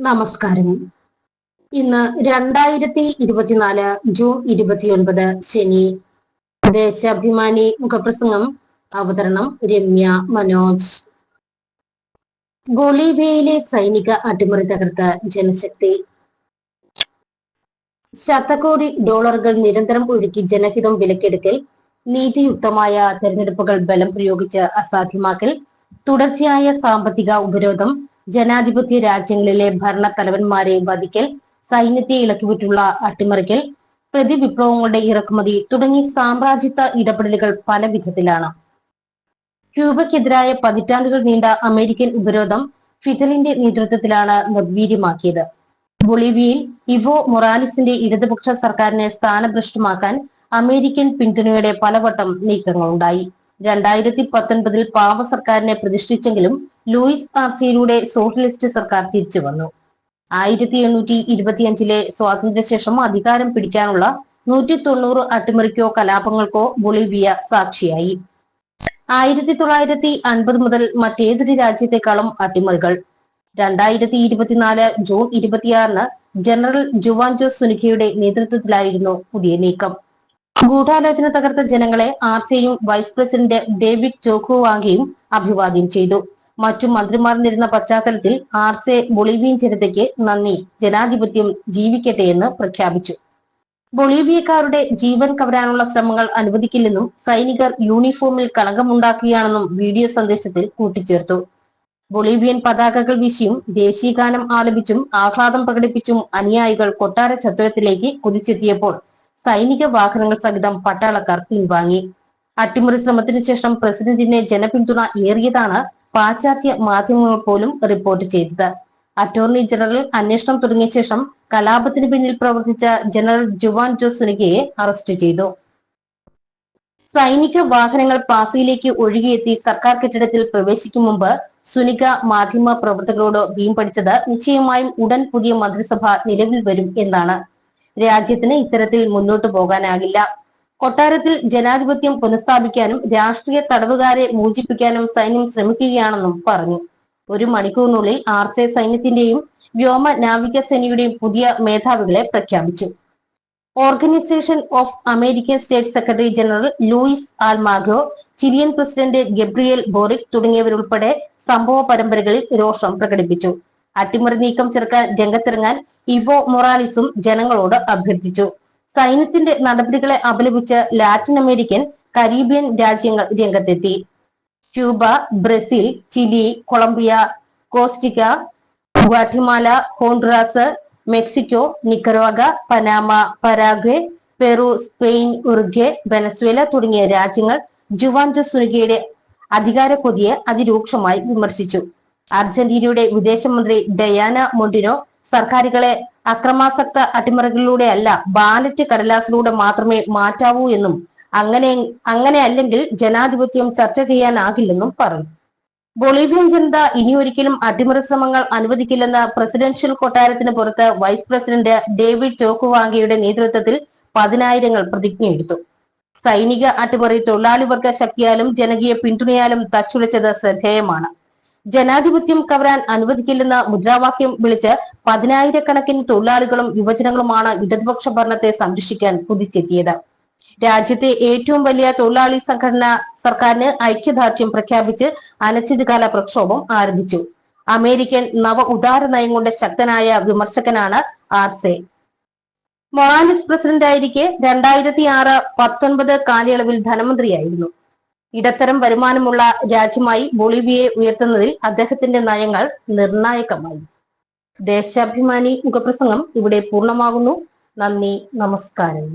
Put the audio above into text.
നമസ്കാരം. ഇന്ന് രണ്ടായിരത്തി ഇരുപത്തിനാല് ജൂൺ ഇരുപത്തിയൊൻപത് ശനി. ദേശാഭിമാനി മുഖപ്രസംഗം അവതരണം രമ്യ മനോജ്. ബൊളീവിയയിലെ സൈനിക അട്ടിമറി തകർത്ത ജനശക്തി. ശതകോടി ഡോളറുകൾ നിരന്തരം ഒഴുക്കി ജനഹിതം വിലക്കെടുക്കൽ നീതിയുക്തമായ തെരഞ്ഞെടുപ്പുകൾ ബലം പ്രയോഗിച്ച് അസാധ്യമാക്കൽ തുടർച്ചയായ സാമ്പത്തിക ഉപരോധം ജനാധിപത്യ രാജ്യങ്ങളിലെ ഭരണ തലവന്മാരെ വധിക്കൽ സൈന്യത്തെ ഇളക്കിവിട്ടുള്ള അട്ടിമറിക്കൽ പ്രതിവിപ്ലവങ്ങളുടെ ഇറക്കുമതി തുടങ്ങി സാമ്രാജ്യത്വ ഇടപെടലുകൾ പല വിധത്തിലാണ്. ക്യൂബയ്ക്കെതിരായ പതിറ്റാണ്ടുകൾ നീണ്ട അമേരിക്കൻ ഉപരോധം ഫിദലിന്റെ നേതൃത്വത്തിലാണ് നിർവീര്യമാക്കിയത്. ബൊളീവിയയിൽ ഇവോ മൊറാലിസിന്റെ ഇടതുപക്ഷ സർക്കാരിനെ സ്ഥാനഭ്രഷ്ടമാക്കാൻ അമേരിക്കൻ പിന്തുണയോടെ പലവട്ടം നീക്കങ്ങളുണ്ടായി. രണ്ടായിരത്തി പത്തൊൻപതിൽ പാവ സർക്കാരിനെ പ്രതിഷ്ഠിച്ചെങ്കിലും ലൂയിസ് പാർസിയിലൂടെ സോഷ്യലിസ്റ്റ് സർക്കാർ തിരിച്ചു വന്നു. ആയിരത്തി എണ്ണൂറ്റി ഇരുപത്തിയഞ്ചിലെ സ്വാതന്ത്ര്യശേഷം അധികാരം പിടിക്കാനുള്ള നൂറ്റി തൊണ്ണൂറ് അട്ടിമറിക്കോ കലാപങ്ങൾക്കോ ബൊളീവിയ സാക്ഷിയായി. ആയിരത്തി തൊള്ളായിരത്തി അൻപത് മുതൽ മറ്റേതൊരു രാജ്യത്തെക്കാളും അട്ടിമറികൾ. രണ്ടായിരത്തി ഇരുപത്തിനാല് ജൂൺ ഇരുപത്തിയാറിന് ജനറൽ ജുവാൻജോ സുനിക്കയുടെ നേതൃത്വത്തിലായിരുന്നു പുതിയ നീക്കം. ഗൂഢാലോചന തകർത്ത ജനങ്ങളെ ആർ സിയും വൈസ് പ്രസിഡന്റ് ഡേവിഡ് ചോക്കുവാങ്കിയും അഭിവാദ്യം ചെയ്തു. മറ്റു മന്ത്രിമാർ നിരുന്ന പശ്ചാത്തലത്തിൽ ആർ സെ ബൊളീവിയൻ ജനതയ്ക്ക് നന്ദി. ജനാധിപത്യം ജീവിക്കട്ടെ എന്ന് പ്രഖ്യാപിച്ചു. ബൊളീവിയക്കാരുടെ ജീവൻ കവരാനുള്ള ശ്രമങ്ങൾ അനുവദിക്കില്ലെന്നും സൈനികർ യൂണിഫോമിൽ കളങ്കമുണ്ടാക്കുകയാണെന്നും വീഡിയോ സന്ദേശത്തിൽ കൂട്ടിച്ചേർത്തു. ബൊളീവിയൻ പതാകകൾ വീശിയും ദേശീയഗാനം ആലപിച്ചും ആഹ്ലാദം പ്രകടിപ്പിച്ചും അനുയായികൾ കൊട്ടാര ചത്തുരത്തിലേക്ക് കുതിച്ചെത്തിയപ്പോൾ സൈനിക വാഹനങ്ങൾ സഹിതം പട്ടാളക്കാർ പിൻവാങ്ങി. അട്ടിമറി ശ്രമത്തിനു ശേഷം പ്രസിഡന്റിനെ ജനപിന്തുണ ഏറിയതാണ് പാശ്ചാത്യ മാധ്യമങ്ങൾ പോലും റിപ്പോർട്ട് ചെയ്തത്. അറ്റോർണി ജനറൽ അന്വേഷണം തുടങ്ങിയ ശേഷം കലാപത്തിന് പിന്നിൽ പ്രവർത്തിച്ച ജനറൽ ജുവാൻ ജോസ് സുനികയെ അറസ്റ്റ് ചെയ്തു. സൈനിക വാഹനങ്ങൾ പാസയിലേക്ക് ഒഴുകിയെത്തി സർക്കാർ കെട്ടിടത്തിൽ പ്രവേശിക്കും മുമ്പ് സുനിക മാധ്യമ പ്രവർത്തകരോട് വീമ്പടിച്ചത് നിശ്ചയമായും ഉടൻ പുതിയ മന്ത്രിസഭ നിലവിൽ വരും എന്നാണ്. രാജ്യത്തിന് ഇത്തരത്തിൽ മുന്നോട്ടു പോകാനാകില്ല. കൊട്ടാരത്തിൽ ജനാധിപത്യം പുനഃസ്ഥാപിക്കാനും രാഷ്ട്രീയ തടവുകാരെ മോചിപ്പിക്കാനും സൈന്യം ശ്രമിക്കുകയാണെന്നും പറഞ്ഞു. ഒരു മണിക്കൂറിനുള്ളിൽ ആർ സി സൈന്യത്തിന്റെയും വ്യോമ നാവിക സേനയുടെയും പുതിയ മേധാവികളെ പ്രഖ്യാപിച്ചു. Organisation of American state secretary general Luis Almagro Chilean president Gabriel Boric തുടങ്ങിയവരുൾപ്പെടെ സംഭവ പരമ്പരകളിൽ രോഷം പ്രകടിപ്പിച്ചു. അട്ടിമറി നീക്കം ചെറുക്കാൻ രംഗത്തിറങ്ങാൻ ഇവോ മൊറാലിസും ജനങ്ങളോട് അഭ്യർത്ഥിച്ചു. സൈന്യത്തിന്റെ നടപടികളെ അപലപിച്ച് ലാറ്റിൻ അമേരിക്കൻ കരീബിയൻ രാജ്യങ്ങൾ രംഗത്തെത്തി. Cuba Brazil Chile Colombia Costa Rica Guatemala Honduras Mexico Nicaragua Panama Paraguay Peru Spain Uruguay Venezuela തുടങ്ങിയ രാജ്യങ്ങൾ ജുവാൻജോ സുനികയുടെ അധികാര കൊതിയെ അതിരൂക്ഷമായി വിമർശിച്ചു. അർജന്റീനയുടെ വിദേശമന്ത്രി ഡയാന മൊണ്ടിനോ സർക്കാരുകളെ അക്രമാസക്ത അട്ടിമറികളിലൂടെ അല്ല ബാലറ്റ് കടലാസിലൂടെ മാത്രമേ മാറ്റാവൂ എന്നും അങ്ങനെ അങ്ങനെ അല്ലെങ്കിൽ ജനാധിപത്യം ചർച്ച ചെയ്യാനാകില്ലെന്നും പറഞ്ഞു. ബൊളീവിയൻ ജനത ഇനിയൊരിക്കലും അട്ടിമറി ശ്രമങ്ങൾ അനുവദിക്കില്ലെന്ന് പ്രസിഡൻഷ്യൽ കൊട്ടാരത്തിന് പുറത്ത് വൈസ് പ്രസിഡന്റ് ഡേവിഡ് ചോക്കുവാങ്കയുടെ നേതൃത്വത്തിൽ പതിനായിരങ്ങൾ പ്രതിജ്ഞയെടുത്തു സൈനിക അട്ടിമറി തൊഴിലാളി വർഗ ശക്തിയാലും ജനകീയ പിന്തുണയാലും തച്ചുലച്ചത് ശ്രദ്ധേയമാണ്. ജനാധിപത്യം കവരാൻ അനുവദിക്കില്ലെന്ന മുദ്രാവാക്യം വിളിച്ച് പതിനായിരക്കണക്കിന് തൊഴിലാളികളും യുവജനങ്ങളുമാണ് ഇടതുപക്ഷ ഭരണത്തെ സംരക്ഷിക്കാൻ കുതിച്ചെത്തിയത്. രാജ്യത്തെ ഏറ്റവും വലിയ തൊഴിലാളി സംഘടന സർക്കാരിന് ഐക്യദാർഢ്യം പ്രഖ്യാപിച്ച് അനശ്ചിതകാല പ്രക്ഷോഭം ആരംഭിച്ചു. അമേരിക്കൻ നവ ഉദാര നയം കൊണ്ട് ശക്തനായ വിമർശകനാണ് ആർസെ. മൊറാലിസ് പ്രസിഡന്റായിരിക്കെ രണ്ടായിരത്തി ആറ് പത്തൊൻപത് കാലയളവിൽ ധനമന്ത്രിയായിരുന്നു. ഇടത്തരം വരുമാനമുള്ള രാജ്യമായി ബൊളീവിയയെ ഉയർത്തുന്നതിൽ അദ്ദേഹത്തിന്റെ നയങ്ങൾ നിർണായകമായി. ദേശാഭിമാനി മുഖപ്രസംഗം ഇവിടെ പൂർണമാകുന്നു. നന്ദി നമസ്കാരം.